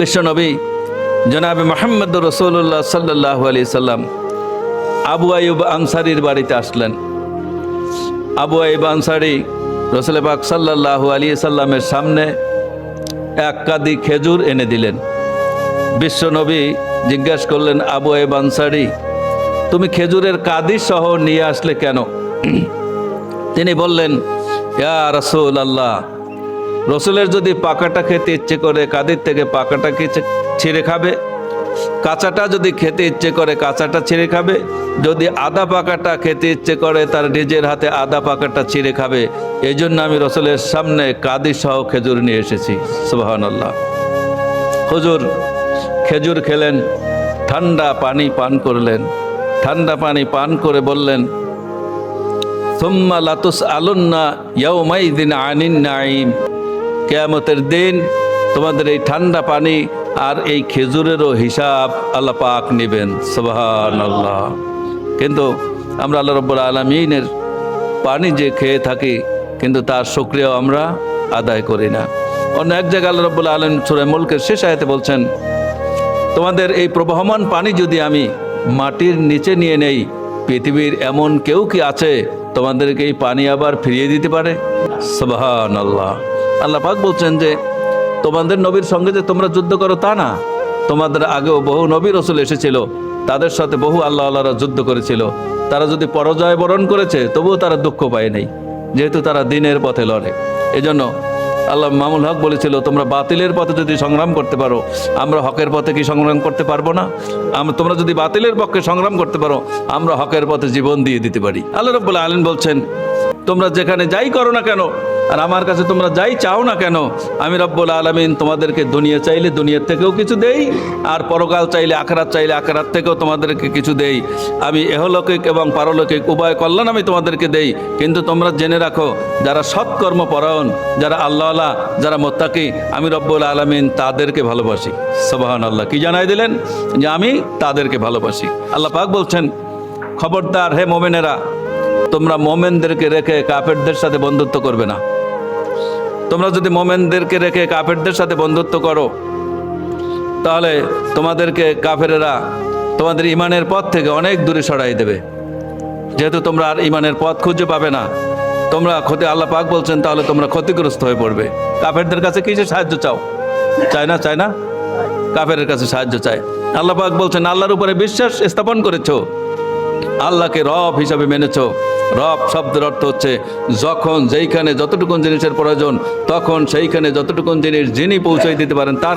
বিশ্বনবী জনাবে মোহাম্মদ রসুল্লাহ সাল্লাহ আলি সাল্লাম আবু আইব আনসারির বাড়িতে আসলেন। আবু আইব আনসারি রসুল পাক সাল্লাহ আলী সাল্লামের সামনে এক কাদি খেজুর এনে দিলেন। বিশ্বনবী জিজ্ঞাসা করলেন, আবু আইব আনসারি, তুমি খেজুরের কাদি সহ নিয়ে আসলে কেন? তিনি বললেন, ইয়া রসুল আল্লাহ রসুলের যদি পাকাটা খেতে ইচ্ছে করে, কাদির থেকে পাকাটা ছিঁড়ে খাবে? কাঁচাটা যদি খেতে ইচ্ছে করে, কাঁচাটা ছিঁড়ে খাবে। যদি আদা পাকাটা খেতে ইচ্ছে করে, তার নিজের হাতে আদা পাকাটা ছিঁড়ে খাবে। এই জন্য আমি রসুলের সামনে কাদি সহ খেজুর নিয়ে এসেছি। আল্লাহ হুজুর, খেজুর খেলেন, ঠান্ডা পানি পান করলেন। ঠান্ডা পানি পান করে বললেন, সুম্মা লাতুস আলুন্না ইয়াউমাই দিন আনিন নাইম কেয়ামতের দিন তোমাদের এই ঠান্ডা পানি আর এই খেজুরেরও হিসাব আল্লাহ পাক নেবেন। সুবহান আল্লাহ কিন্তু আমরা আল্লাহ রব্বুল আলমিনের পানি যে খেয়ে থাকি, কিন্তু তার সক্রিয়াও আমরা আদায় করি না। অন্য এক জায়গায় আল্লাহ রব্বুল আলম সুরে মুলকের শেষ আয়াতে বলছেন, তোমাদের এই প্রবাহমান পানি যদি আমি মাটির নিচে নিয়ে নেই, পৃথিবীর এমন কেউ কি আছে তোমাদেরকে এই পানি আবার ফিরিয়ে দিতে পারে? সুবহান আল্লাহ আল্লাহ পাক বলছেন যে, তোমাদের নবীর সঙ্গে যে তোমরা যুদ্ধ করো তা না। তোমাদের আগেও বহু নবী রসুল এসেছিল, তাদের সাথে বহু আল্লাহ আল্লাহরা যুদ্ধ করেছিল। তারা যদি পরাজয় বরণ করেছে, তবুও তারা দুঃখ পায় নাই, যেহেতু তারা দিনের পথে লড়ে। এজন্য আল্লাহ মামুল হক বলেছিল, তোমরা বাতিলের পথে যদি সংগ্রাম করতে পারো, আমরা হকের পথে কি সংগ্রাম করতে পারব না? আমরা তোমরা যদি বাতিলের পক্ষে সংগ্রাম করতে পারো, আমরা হকের পথে জীবন দিয়ে দিতে পারি। আল্লাহ রব্বুল আলীন বলছেন, তোমরা যেখানে যাই করো না কেন আর আমার কাছে তোমরা যাই চাও না কেন, আমি রব্বুল আলমিন তোমাদেরকে দুনিয়া চাইলে দুনিয়ার থেকেও কিছু দেই, আর পরকাল চাইলে আখরাত চাইলে আখরাত থেকেও তোমাদেরকে কিছু দেই। আমি এহলৌকিক এবং পারলৌকিক উভয় কল্যাণ আমি তোমাদেরকে দেই, কিন্তু তোমরা জেনে রাখো, যারা সৎকর্ম পরায়ণ, যারা আল্লাহ যারা মোত্তাকি, আমি রব্বুল আলমিন তাদেরকে ভালোবাসি। সবাহান আল্লাহ কি জানাই দিলেন? যে আমি তাদেরকে ভালোবাসি। আল্লাহ পাক বলছেন, খবরদার হে মোমেনেরা, তোমরা মোমেনদেরকে রেখে কাফেরদের সাথে বন্ধুত্ব করবে না। তোমরা যদি মোমেনদেরকে রেখে কাফেরদের সাথে বন্ধুত্ব করো, তাহলে তোমাদেরকে কাফেরেরা তোমাদের ইমানের পথ থেকে অনেক দূরে সরাই দেবে। যেহেতু তোমরা আর ইমানের পথ খুঁজে পাবে না, তোমরা ক্ষতি আল্লাহ পাক বলছেন, তাহলে তোমরা ক্ষতিগ্রস্ত হয়ে পড়বে। কাফেরদের কাছে কিসে সাহায্য চাও? চায় না চায় না? কাফেরের কাছে সাহায্য চায়। আল্লাহ পাক বলছেন, আল্লাহর উপরে বিশ্বাস স্থাপন করেছ। আল্লাহকে রব হিসাবে মেনেছ। রব শব্দের অর্থ হচ্ছে যখন যেইখানে যতটুকুন জিনিসের প্রয়োজন, তখন সেইখানে যতটুকুন জিনিস যিনি পৌঁছাই দিতে পারেন, তার